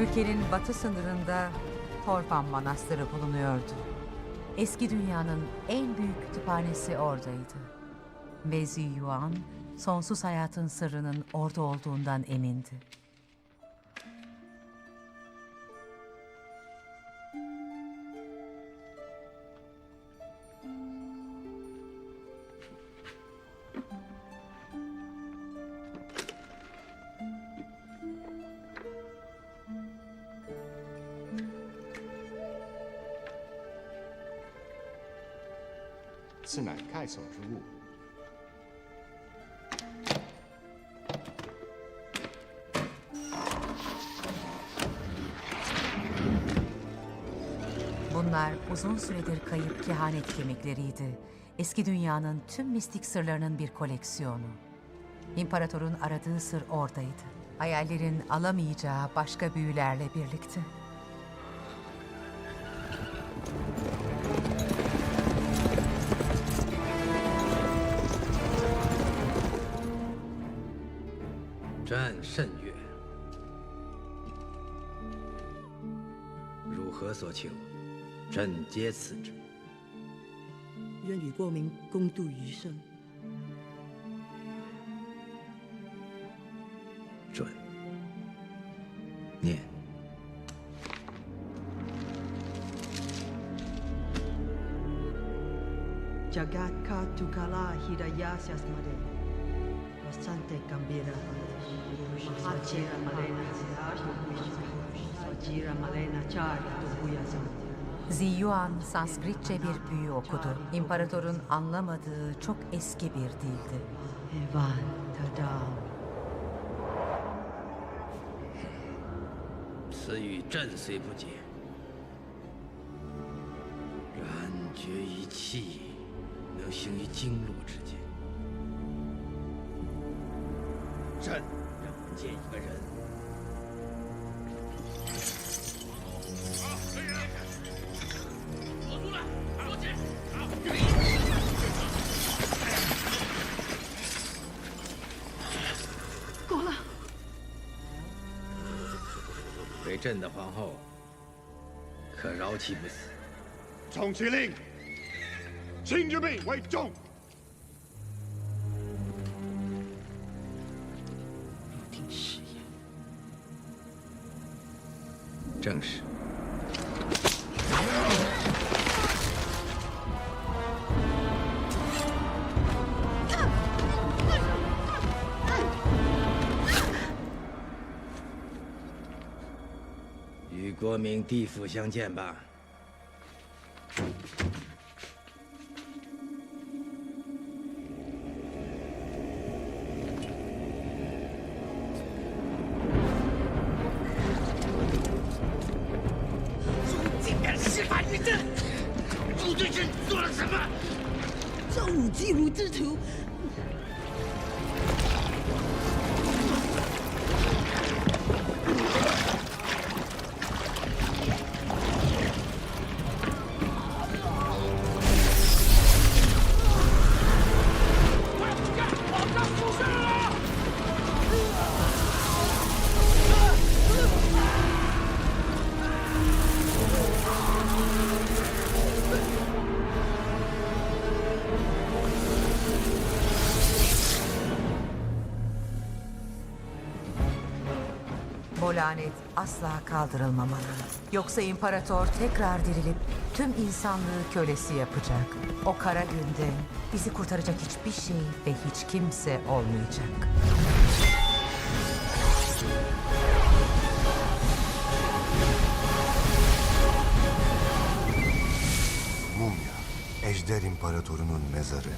Ülkenin batı sınırında Torfan Manastırı bulunuyordu. Eski dünyanın en büyük kütüphanesi oradaydı. Ve Ziyuan, sonsuz hayatın sırrının orada olduğundan emindi. “此乃开手之物， Bunlar uzun süredir kayıp kehanet kemikleriydi. Eski dünyanın tüm mistik sırlarının bir koleksiyonu. İmparatorun aradığı sır oradaydı. Hayallerin alamayacağı başka büyülerle birlikte. 朕甚悦。汝何所求，朕皆赐之。愿与光明共度余生。准。念。Jagat Bastante gambira. Mahachira malena Sajira malena charya tupuyasam. Ziyuan Sanskritçe bir büyü okudu. İmparatorun anlamadığı çok eski bir dildi. Evan tadam. 此朕让我见一个人。好来。人给我出来为朕的皇后可饶其不死。重其令请之命为重。正是。与国民地府相见吧。这把玉剑你对朕做了什么？造五耻如之徒 Bu lanet asla kaldırılmamalı. Yoksa imparator tekrar dirilip tüm insanlığı kölesi yapacak. O kara günde bizi kurtaracak hiçbir şey ve hiç kimse olmayacak. Mumya, Ejder İmparatorunun mezarı.